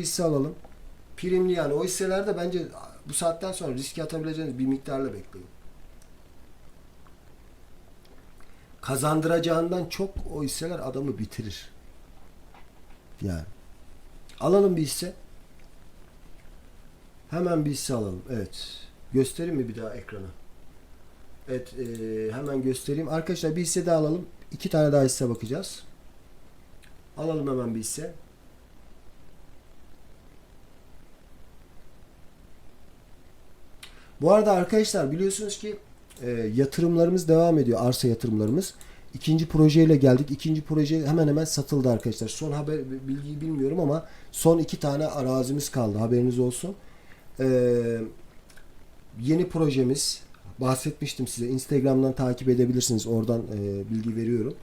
hisse alalım. Primli yani o hisselerde bence bu saatten sonra riske atabileceğiniz bir miktarla bekleyin. Kazandıracağından çok o hisseler adamı bitirir. Yani. Alalım bir hisse. Hemen bir hisse alalım. Evet. Göstereyim mi bir daha ekrana? Evet. eee, hemen göstereyim. Arkadaşlar bir hisse daha alalım. İki tane daha hisse bakacağız. Alalım hemen bir hisse. Bu arada arkadaşlar biliyorsunuz ki e, yatırımlarımız devam ediyor. Arsa yatırımlarımız. İkinci projeyle geldik. İkinci proje hemen hemen satıldı arkadaşlar. Son haber bilgiyi bilmiyorum ama son iki tane arazimiz kaldı. Haberiniz olsun. Ee, yeni projemiz bahsetmiştim size. Instagram'dan takip edebilirsiniz. Oradan e, bilgi veriyorum.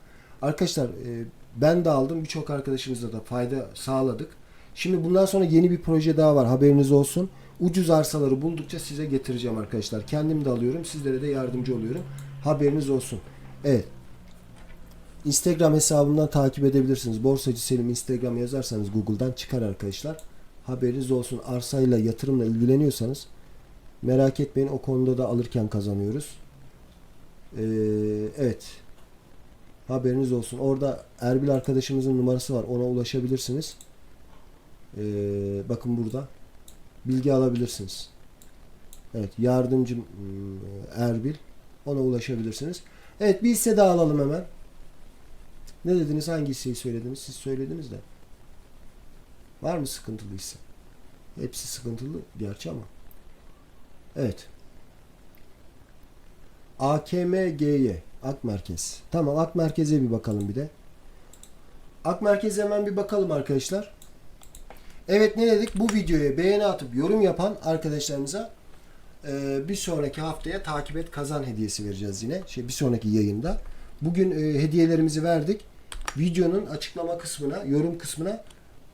Arkadaşlar e, ben de aldım. Birçok arkadaşımıza da fayda sağladık. Şimdi bundan sonra yeni bir proje daha var. Haberiniz olsun. Ucuz arsaları buldukça size getireceğim arkadaşlar. Kendim de alıyorum. Sizlere de yardımcı oluyorum. Haberiniz olsun. Evet. Instagram hesabımdan takip edebilirsiniz. Borsacı Selim Instagram yazarsanız Google'dan çıkar arkadaşlar. Haberiniz olsun. Arsayla yatırımla ilgileniyorsanız merak etmeyin o konuda da alırken kazanıyoruz. Ee, evet. Haberiniz olsun. Orada Erbil arkadaşımızın numarası var. Ona ulaşabilirsiniz. Ee, bakın burada. Bilgi alabilirsiniz. Evet. Yardımcım ım, Erbil. Ona ulaşabilirsiniz. Evet bir hisse daha alalım hemen. Ne dediniz? Hangi hisseyi söylediniz? Siz söylediniz de. Var mı sıkıntılı hisse? Hepsi sıkıntılı gerçi ama. Evet. AKMGY Ak Merkez. Tamam Ak Merkez'e bir bakalım bir de. Ak Merkez'e hemen bir bakalım arkadaşlar. Evet ne dedik? Bu videoya beğeni atıp yorum yapan arkadaşlarımıza e, bir sonraki haftaya takip et kazan hediyesi vereceğiz yine. Şey bir sonraki yayında. Bugün e, hediyelerimizi verdik. Videonun açıklama kısmına, yorum kısmına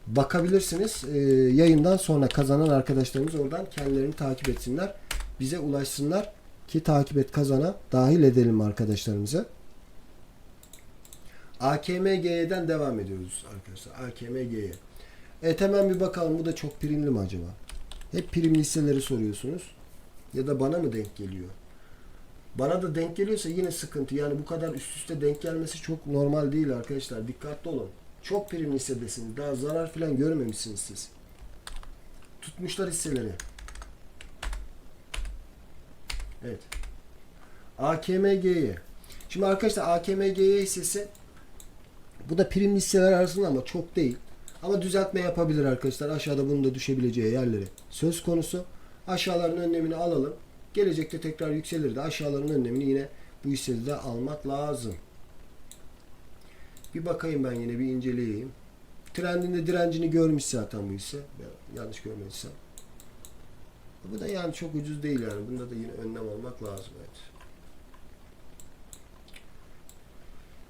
bakabilirsiniz. E, yayından sonra kazanan arkadaşlarımız oradan kendilerini takip etsinler. Bize ulaşsınlar ki takip et kazana dahil edelim arkadaşlarımızı. AKMG'den devam ediyoruz arkadaşlar. AKMG'ye. Evet hemen bir bakalım bu da çok primli mi acaba? Hep primli hisseleri soruyorsunuz. Ya da bana mı denk geliyor? Bana da denk geliyorsa yine sıkıntı. Yani bu kadar üst üste denk gelmesi çok normal değil arkadaşlar. Dikkatli olun. Çok primli hissedesiniz. Daha zarar falan görmemişsiniz siz. Tutmuşlar hisseleri. Evet. AKMG'ye. Şimdi arkadaşlar AKMG'ye hissesi bu da primli hisseler arasında ama çok değil. Ama düzeltme yapabilir arkadaşlar. Aşağıda bunun da düşebileceği yerleri söz konusu. Aşağıların önlemini alalım. Gelecekte tekrar yükselir de aşağıların önlemini yine bu hissede de almak lazım. Bir bakayım ben yine bir inceleyeyim. Trendinde direncini görmüş zaten bu hisse. Yanlış görmediysem. Bu da yani çok ucuz değil yani. Bunda da yine önlem almak lazım. Evet.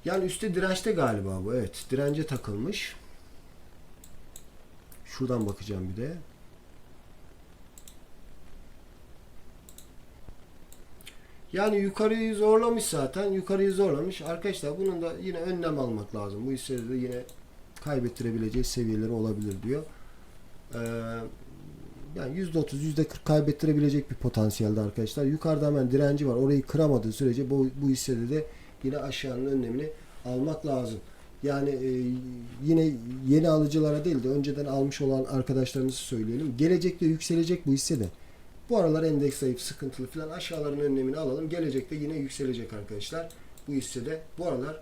Yani üstte dirençte galiba bu. Evet. Dirence takılmış. Şuradan bakacağım bir de. Yani yukarıyı zorlamış zaten. Yukarıyı zorlamış. Arkadaşlar bunun da yine önlem almak lazım. Bu hissede de yine kaybettirebileceği seviyeleri olabilir diyor. Ee, yani %30, %40 kaybettirebilecek bir potansiyelde arkadaşlar. Yukarıda hemen direnci var. Orayı kıramadığı sürece bu, bu hissede de yine aşağının önlemini almak lazım. Yani e, yine yeni alıcılara değil de önceden almış olan arkadaşlarımızı söyleyelim. Gelecekte yükselecek bu hisse de. Bu aralar endeks zayıf, sıkıntılı falan aşağıların önlemini alalım. Gelecekte yine yükselecek arkadaşlar. Bu hissede bu aralar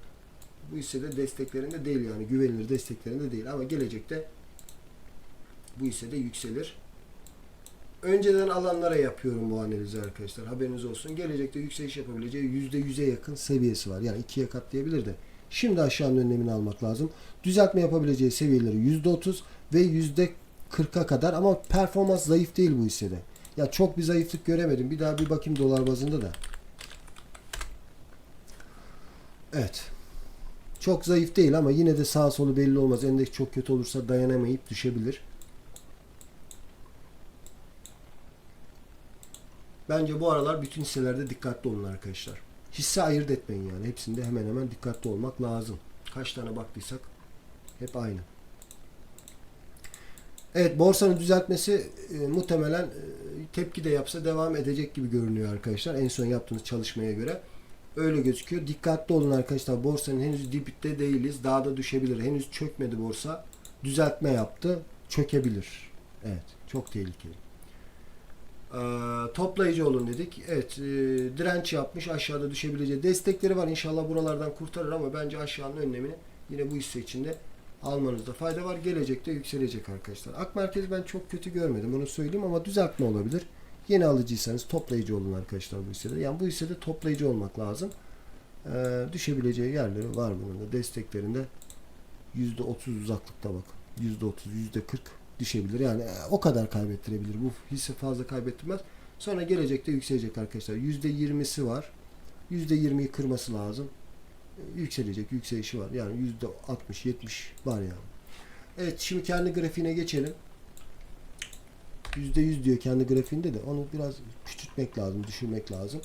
bu hissede desteklerinde değil yani güvenilir desteklerinde değil ama gelecekte bu hissede yükselir. Önceden alanlara yapıyorum bu analizi arkadaşlar. Haberiniz olsun. Gelecekte yükseliş yapabileceği %100'e yakın seviyesi var. Yani ikiye katlayabilir de. Şimdi aşağının önlemini almak lazım. Düzeltme yapabileceği seviyeleri %30 ve %40'a kadar ama performans zayıf değil bu hissede. Ya çok bir zayıflık göremedim. Bir daha bir bakayım dolar bazında da. Evet. Çok zayıf değil ama yine de sağ solu belli olmaz. Endeks çok kötü olursa dayanamayıp düşebilir. Bence bu aralar bütün hisselerde dikkatli olun arkadaşlar. Hisse ayırt etmeyin yani. Hepsinde hemen hemen dikkatli olmak lazım. Kaç tane baktıysak hep aynı. Evet borsanın düzeltmesi e, muhtemelen e, tepki de yapsa devam edecek gibi görünüyor arkadaşlar. En son yaptığımız çalışmaya göre. Öyle gözüküyor. Dikkatli olun arkadaşlar. Borsanın henüz dipte değiliz. Daha da düşebilir. Henüz çökmedi borsa. Düzeltme yaptı. Çökebilir. Evet. Çok tehlikeli. Ee, toplayıcı olun dedik. Evet. e, direnç yapmış. Aşağıda düşebileceği destekleri var. İnşallah buralardan kurtarır ama bence aşağının önlemini yine bu hisse içinde almanızda fayda var. Gelecekte yükselecek arkadaşlar. Ak merkezi ben çok kötü görmedim. Onu söyleyeyim ama düzeltme olabilir. Yeni alıcıysanız toplayıcı olun arkadaşlar bu hissede. Yani bu hissede toplayıcı olmak lazım. Ee, düşebileceği yerleri var bunun da. Desteklerinde %30 uzaklıkta bak. %30, %40 düşebilir. Yani e, o kadar kaybettirebilir. Bu hisse fazla kaybettirmez. Sonra gelecekte yükselecek arkadaşlar. %20'si var. %20'yi kırması lazım. E, Yükselecek, yükselişi var. Yani %60, 70 var yani. Evet şimdi kendi grafiğine geçelim. %100 diyor kendi grafiğinde de onu biraz küçültmek lazım, düşürmek lazım.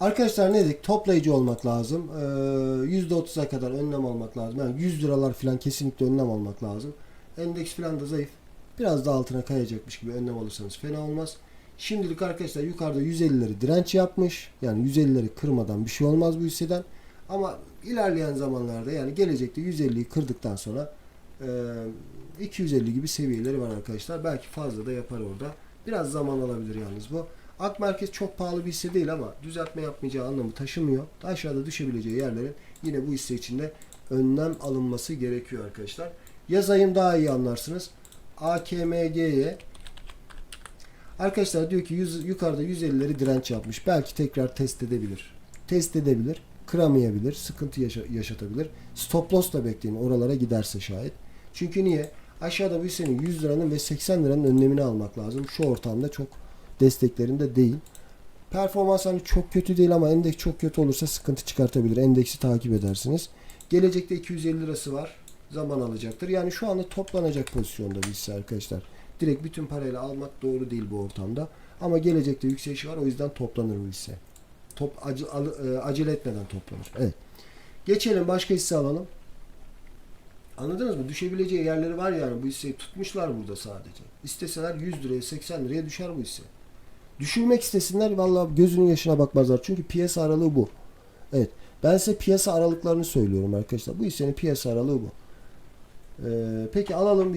Arkadaşlar ne dedik? Toplayıcı olmak lazım. Ee, %30'a kadar önlem almak lazım. Yani 100 liralar falan kesinlikle önlem almak lazım. Endeks falan da zayıf. Biraz da altına kayacakmış gibi önlem alırsanız fena olmaz. Şimdilik arkadaşlar yukarıda 150'leri direnç yapmış. Yani 150'leri kırmadan bir şey olmaz bu hisseden. Ama ilerleyen zamanlarda yani gelecekte 150'yi kırdıktan sonra e, 250 gibi seviyeleri var arkadaşlar. Belki fazla da yapar orada. Biraz zaman alabilir yalnız bu. Ak merkez çok pahalı bir hisse değil ama düzeltme yapmayacağı anlamı taşımıyor. Aşağıda düşebileceği yerlerin yine bu hisse içinde önlem alınması gerekiyor arkadaşlar. Yaz ayım daha iyi anlarsınız. AKMG'ye Arkadaşlar diyor ki 100, yukarıda 150'leri direnç yapmış. Belki tekrar test edebilir. Test edebilir. Kıramayabilir. Sıkıntı yaşa- yaşatabilir. Stop loss da bekleyin oralara giderse şayet. Çünkü niye? Aşağıda bu hissenin 100 liranın ve 80 liranın önlemini almak lazım. Şu ortamda çok desteklerinde değil. Performans hani çok kötü değil ama endeks çok kötü olursa sıkıntı çıkartabilir. Endeksi takip edersiniz. Gelecekte 250 lirası var. Zaman alacaktır. Yani şu anda toplanacak pozisyonda bir hisse arkadaşlar. Direkt bütün parayla almak doğru değil bu ortamda. Ama gelecekte yükseliş var. O yüzden toplanır bu hisse. Top, acı, alı- e, acele etmeden toplanır. Evet. Geçelim başka hisse alalım. Anladınız mı? Düşebileceği yerleri var yani. Bu hisseyi tutmuşlar burada sadece. İsteseler 100 liraya 80 liraya düşer bu hisse. Düşürmek istesinler vallahi gözünün yaşına bakmazlar. Çünkü piyasa aralığı bu. Evet. Ben size piyasa aralıklarını söylüyorum arkadaşlar. Bu hissenin piyasa aralığı bu. Ee, peki alalım bir